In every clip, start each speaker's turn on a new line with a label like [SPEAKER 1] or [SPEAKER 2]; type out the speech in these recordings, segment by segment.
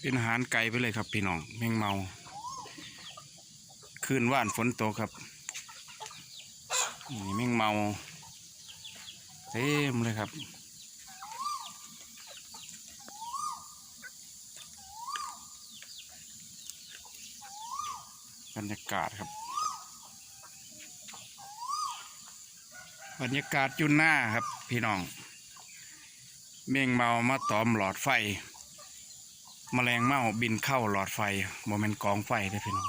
[SPEAKER 1] เป็นอาหารไก่ไปเลยครับ พี่น้องแมงเมาคืนว่านฝนตกครับนี่แมงเมาเต็มเลยครับบรรยากาศครับ บรรยากาศอยุ่นหน้าครับ พี่น้อง เมงเมามาตอมหลอดไฟ แมลงเม่าบินเข้าหลอดไฟโมเมนกองไฟได้พี่น้อง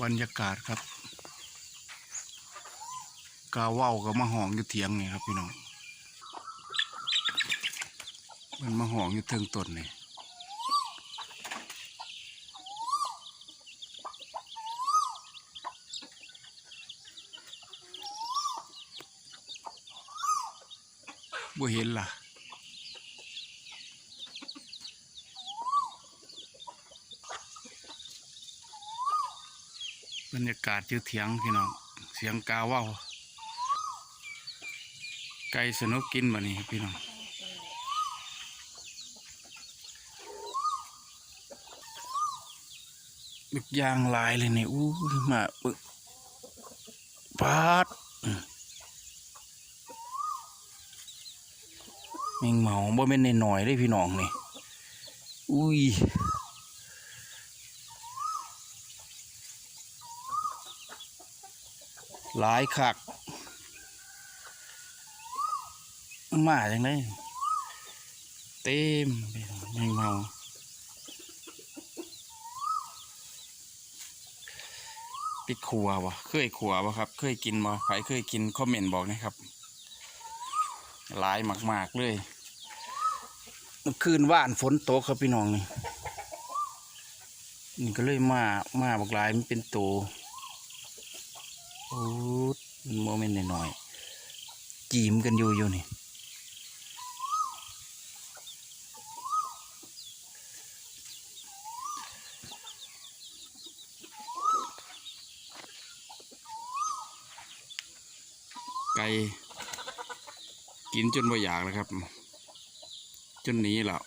[SPEAKER 1] บรรยากาศครับ กาว้าวกับมาหองอยู่เถียงนี่ครับพี่น้องมันมาหองอยู่เทิงต้นนี่บ่เห็นล่ะ บรรยากาศอยู่เถียงพี่น้องเสียงกาว่าวไก่สนุกกินบ่นี่พี่น้องบึกยางลายเลยนี่อู้มาบึกปาดแมงเมาบ่แม่นหน่อยๆเลยพี่น้องนี่ อุ้ย หลายคัก มาจังไดเต็มพี่น้องแมงเมาปิดครัววะเคยครัววะครับ เคยกินบ่ใครเคยกินคอมเมนต์บอกนะครับหลายมาก ๆ เลยคืนว่านฝนตกครับพี่น้องนี่นี่ก็เลยมามาบักหลายมันเป็นตัว โอ้มันโมเมนต์หน่อยๆจีมกันอยู่อยู่นี่ไก่กินจนบ่อยากแล้วครับ จนหนี้แล้ว